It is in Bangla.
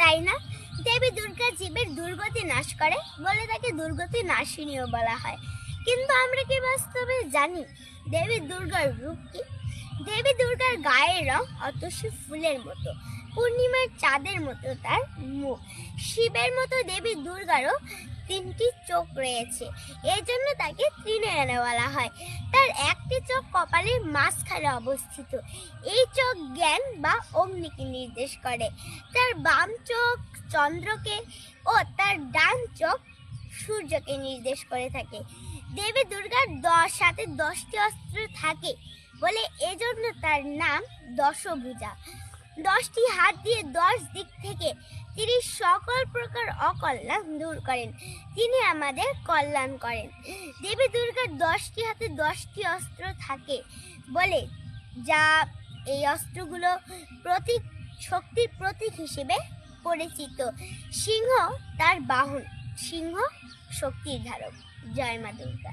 তাই না? দেবী দুর্গা জীবের দুর্গতি নাশ করে বলে তাকে দুর্গতি নাশিনীও বলা হয়। কিন্তু আমরা কি বাস্তবে জানি দেবী দুর্গার রূপ কি? দেবী দুর্গার গায়ের রং অতসী ফুলের মতো, পূর্ণিমার চাঁদের মতো তার মুখ। শিবের মতো দেবী দুর্গারও তিনটি চোখ রয়েছে। এই জন্য তাকে ত্রিনয়না বলা হয়। তার একটি চোখ কপালের মাঝখানে অবস্থিত। এই চোখ জ্ঞান বা অগ্নিকে নির্দেশ করে। তার বাম চোখ চন্দ্রকে ও তার ডান চোখ সূর্যকে নির্দেশ করে থাকে। দেবী দুর্গার দশ সাথে দশটি অস্ত্র থাকে বলে এজন্য তার নাম দশভুজা। দশটি হাত দিয়ে দশ দিক থেকে তিনি সকল প্রকার অকল্যাণ দূর করেন। তিনি আমাদের কল্যাণ করেন। দেবী দুর্গার দশটি হাতে দশটি অস্ত্র থাকে বলে যা এই অস্ত্রগুলো প্রতীক, শক্তির প্রতীক হিসেবে পরিচিত। সিংহ তার বাহন, সিংহ শক্তির ধারক। জয় মা দুর্গা।